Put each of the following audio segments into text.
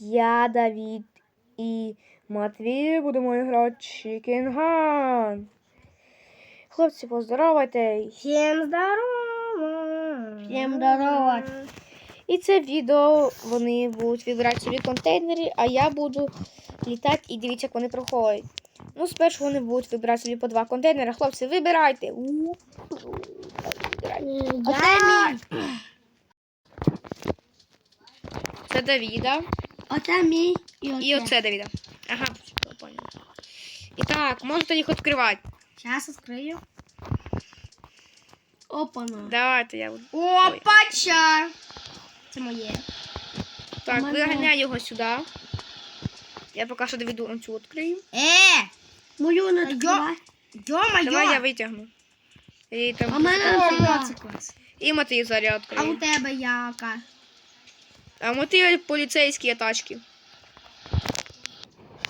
Я Давід і Матвій будемо грати Chicken Gun. Хлопці, поздоровайте. Всім здорово! Всім здорово! І це відео вони будуть вибирати собі контейнери, а я буду літати і дивіться, як вони проходять. Ну, спершу вони будуть вибирати собі по два контейнери. Хлопці, вибирайте. Це Давіда. Оце мій і оце. І оце Давіда. Ага, все, понял. І так, можете їх відкривати. Зараз відкрию. Опана. Давайте я буду. Опача! Це моє. Так, Мене. виганяй його сюди. Я поки що Давіду цю відкрию. Е! Мою не відкривай. Давай я витягну. І, там... А мене нафіга клас. і Матвій зараз А у відкриє. тебе яка? А Матвій поліцейські тачки.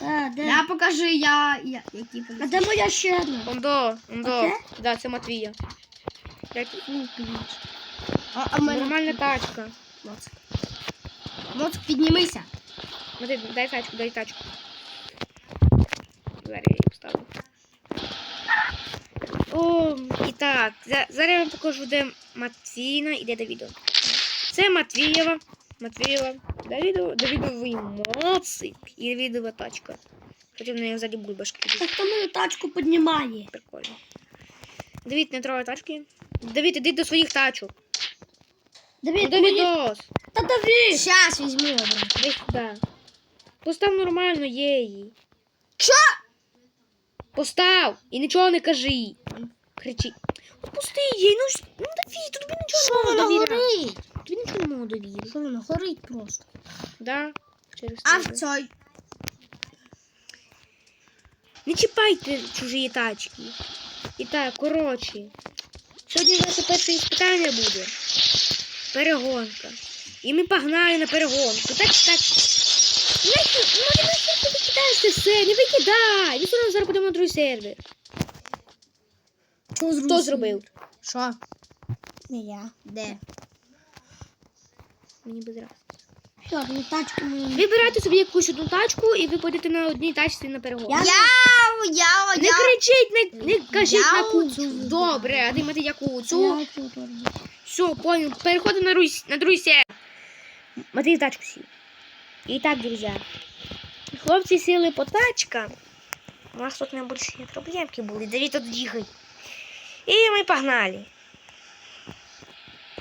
А, де? Я покажи, я, я які А де моя ще одна? Ондо, ондо. Оце? Да, це Матвія. Як... А, а в мене... Нормальна тачка. Моцик. Моцик, піднімися. Матвій, дай тачку, дай тачку. Зараз я її поставлю. О, і так, зараз я вам покажу, де Матвіна і де Давідо. Це Матвієва. Матвієва. Давіду, Давідовий моцик і Давідова тачка. Хоча в неї ззаді бульбашки. Так хто мою тачку піднімає? Прикольно. Давід, не трогай тачки. Давід, іди до своїх тачок. Ну, Давід, Давідос, Та Давід! Щас візьму, брат. іди сюди. Постав нормально її. Що? Постав і нічого не кажи. Кричи. Пусти її, ну ну Давід, нічого Що не можу довіряти. горить? Можу. Що воно горить просто? Да, через А в тебе. цій? Не чіпайте чужі тачки. І так, коротше. Сьогодні наше перше іспитання буде. Перегонка. І ми погнали на перегонку. Так, так. Нахер, ну не нахер ти викидаєш це все, не викидай. Ми все одно зараз будемо на другий сервер. Хто зробив? Що? Не я. Де? Мені без раз. Що, ну тачку мені. Вибирайте собі якусь одну тачку і ви будете на одній тачці на перегонку. Я, я, Не кричіть, не, не кажіть Я на куцу. Добре, а ти мати яку? Я тут роблю. Все, понял. Переходимо на, русь, на другий сервер. Матвій в тачку сів. І так, друзі. Хлопці сіли по тачкам. У нас тут небольшие проблемки були. Давид тут дігай. І ми погнали.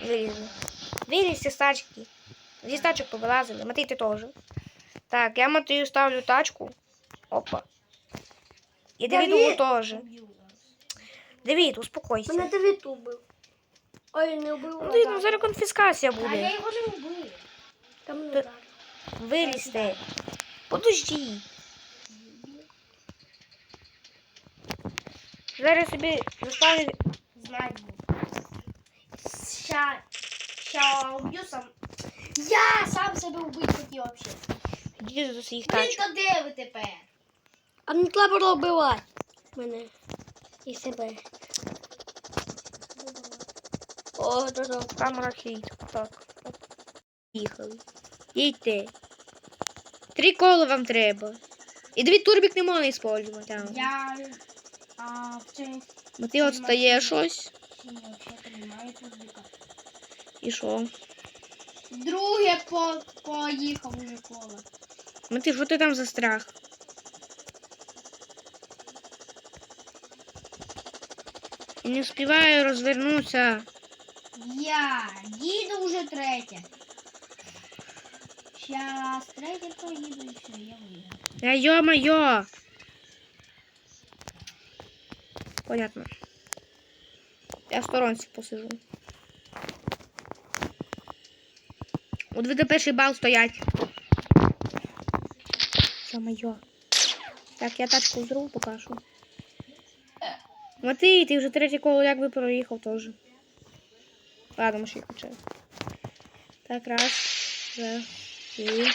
Вилізли. Вилізли з тачки. Зі тачок повилазили. Матвій, ти теж. Так, я Матвію ставлю тачку. Опа. І Давіду Давид! теж. Давид, успокойся. Мене Давид убив. Ой, не убив. Ну, ну, зараз конфіскація А я буде. його не убив. Там не ударив. Подожди. Зараз собі заставлю. Буду. Ща, ща уб'ю сам. Я сам себе вбити хотів вообще. До своїх Блін, тачок. то де ви тепер? А не треба було вбивати мене і себе. О, да, да, там рахіт. Так. Їхали. Їдьте. Три кола вам треба. І дві турбік не можна використовувати. а. Я а, в Бо ти от стає щось. машині взагалі немає турбіка. І що? Друге по, поїхав уже коло. Ну ти що ти там за страх? Не успіваю розвернутися. Я їду вже третє. Щас третє поїду і все, я виграв. Да ё-моё! Понятно. Я в сторонці посижу. До перший бал стоять. Ё-моё. Так, я тачку зру покажу. Матвій, ти вже третє коло як би проїхав теж. Ладно, може включаю. Так, раз, два, три.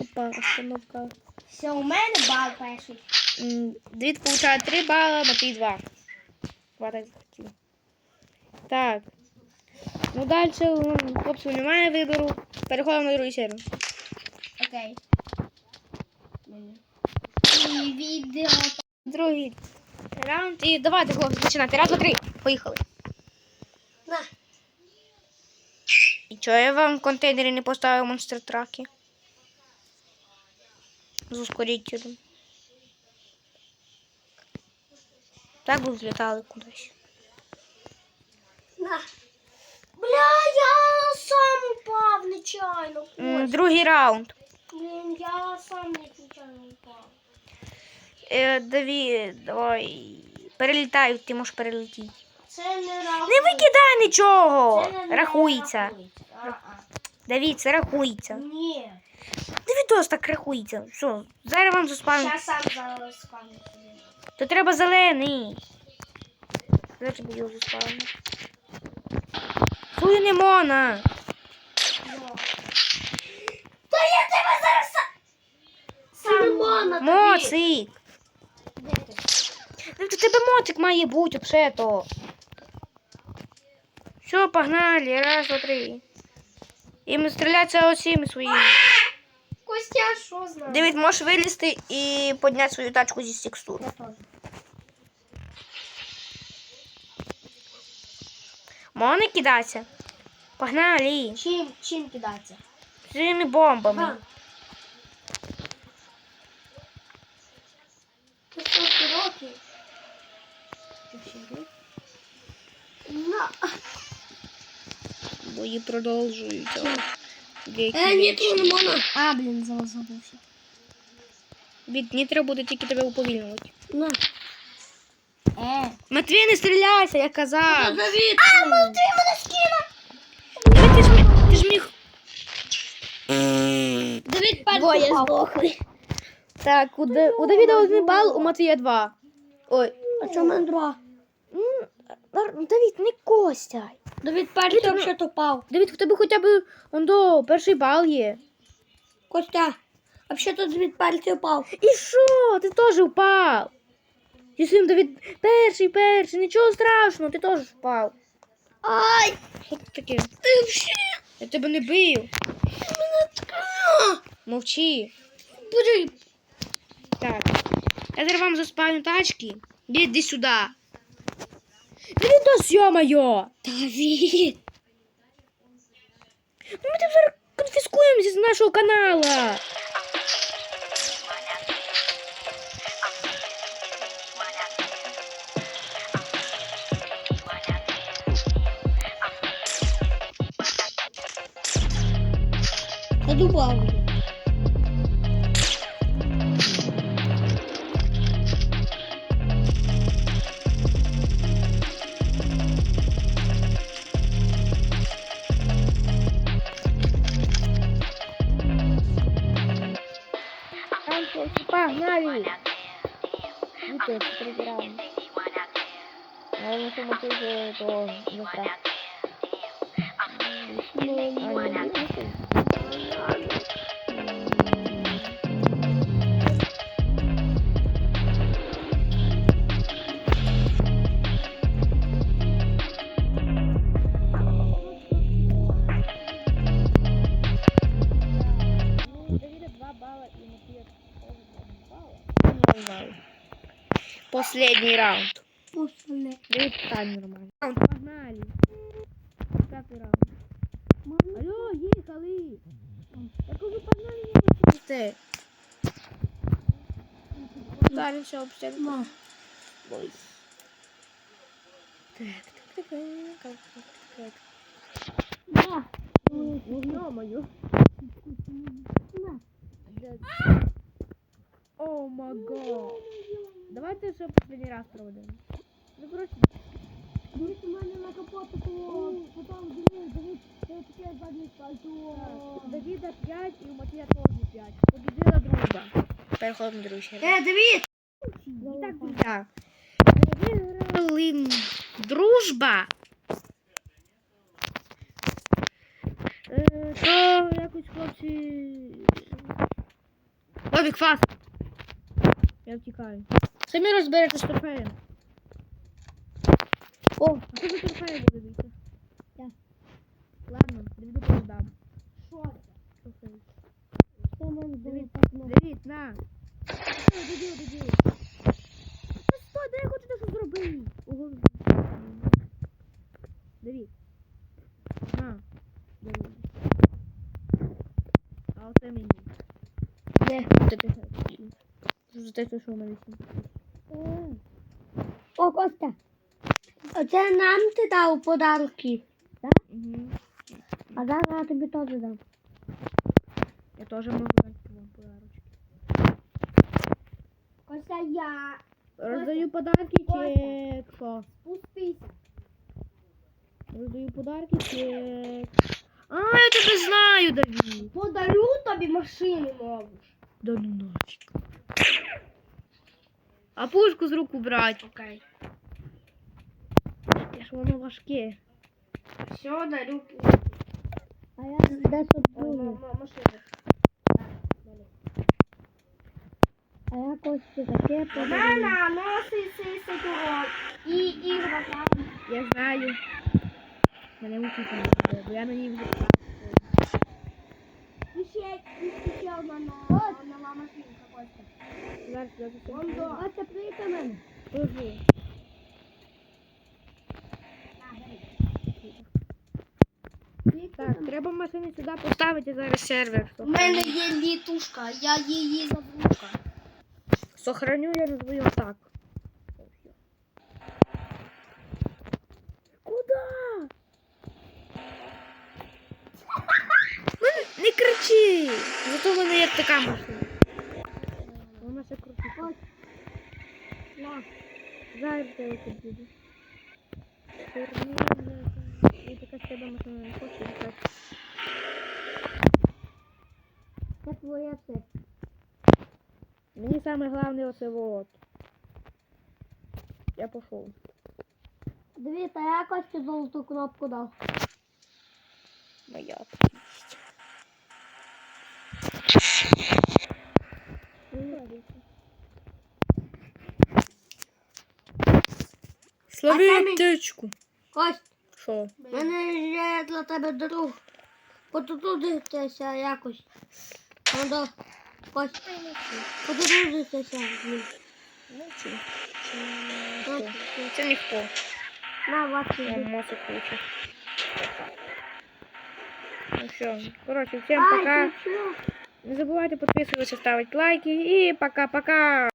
Опа, остановка. Все, у мене бал перший. М, Давид получает 3 балла, Матвей 2. Хватай захотів. Так. Ну далі ну, хлопців немає вибору. Переходимо на другий серію. Окей. І відео. Другий раунд. І давайте, хлопці, починати. Раз, два, три. Поїхали. На. І чого я вам в контейнері не поставив монстр траки? З ускорителем. Так би взлітали кудись. На. Бля, я сам упав нечайно. М, Другий раунд. Блін, я сам нечайно упав. Е, Давід, давай. Перелітай, ти можеш перелетіти. Це не рахується. Не викидай нічого! Це не Рахується. А-а. Давід, це рахується. Ні. Давідос так рахується. Все, зараз вам заспавню. Зараз сам зараз спам'ятаю. То треба зелений. Зараз тобі його заспавню. Твою не мона. Та я тебе зараз сам... Моцик. Ну, то тебе мотик має бути, взагалі то. Все, погнали. Раз, два, три. І ми стрілятися оціми своїми. Костя, що знає? Давид, можеш вилізти і підняти свою тачку зі текстур. Я теж. Можна кидатися? Погнали. Чим, чим кидатися? Своїми бомбами. На. Бої продовжуються. Е, ні, тут не можна. А, блін, забувся. Від нітра буде тільки тебе уповільнювати. На. Е. Матвій, не стріляйся, я казав. А, Матвій мене скинув! Давид, ти ж, мі- ти ж міг. Давид Двоє здохли. Так, у, Да- у Давіда один бал, у Матвія два. Ой. А чому мене два? М, Нар- Давід, не костяй. Давид перший Давид, ну- взагалі упав. Давід, в тебе хоча б он до перший бал є. Костя, а взагалі Давид перший упав. І що? Ти теж впав. Зі своїм Давід перший, перший, нічого страшного, ти теж впав. Ай! Що це таке? Ти взагалі Я тебе не бив. мене ткнула. Мовчи. Бери. Так. Я зараз вам заспавню тачки. Іди сюди. До ё-моё! Давид. Ну ми тебе зараз конфіскуємо зі нашого каналу. Подубав. Там хлопці, погнали. Вітер, прибираємо. Але на цьому тижі то не так. Последний раунд. После. Давид встань нормально. Раунд, погнали. Пятый раунд. Алло, їхали. Я кажу, погнали, не виходите. Далі все обстріл. Ой. Так, так, так, так, так, так. На. Ё-моё. О май гад. Давайте ще последний раз проведемо. Ну, коротше, Дивись, у мене на капоту було. Потім дивись, дивись, це таке заднє пальто. Давіда 5 і у Матвія теж 5. Побідила дружба. Переходимо до другої. Е, Давид! І так, так. Виграли дружба. Е, То якось хлопці. Бобік, фас. Я втікаю. Самі розберете з трофеєм. О, А хто за трофеєм буде бити? Я. Ладно, Давіду передам. Що це? Що? Що мене много? Давід, на. Давід, Давід. Та стой, дай я хочу дещо зробити. Ого. Давід. На. Давід. А оце мені. Де? Це ти. Те, що в мене сім. О, Костя. Оце нам ти дав подарки. Угу. А зараз я тобі теж дам. Я теж можу дати вам подарочки. Костя, я. Роздаю подарки чи що? Спустися. Роздаю подарки чи... А, я тебе знаю, Давід. Подарю тобі машину нову. Да ну нафиг. А пушку з рук убрать. Окей. Я ж воно важке. Все, дарю пушку. А я дещо машина. А я Кості таке подарую. Вона носить цей сидорок. І іграшка. Я знаю. Мене учить бо я на ній вже. До. Так, треба машини сюди поставити зараз сервер. У мене є літушка, я її забука. Сохраню я назву так. Куда? Ну, кричи! Зато в мене є така машина. Вона ще крутить. На. Зараз я тут буду. Турнір. І така з тебе машина не літати. Це твоє все. Мені саме головне оце вот. Я пішов. Дивіться, я Кості золоту кнопку дав. Слави А самі- аптечку. Кость, Що? в мене є для тебе друг. Потудитися якось. Надо. Кость, потудитися з ним. Ну, чи? Кость, Це ніхто. На, ваші. Я мозок куча. Ну все. Короче, всем Ай, пока. ти що? Не забывайте подписываться, ставить лайки. И пока-пока.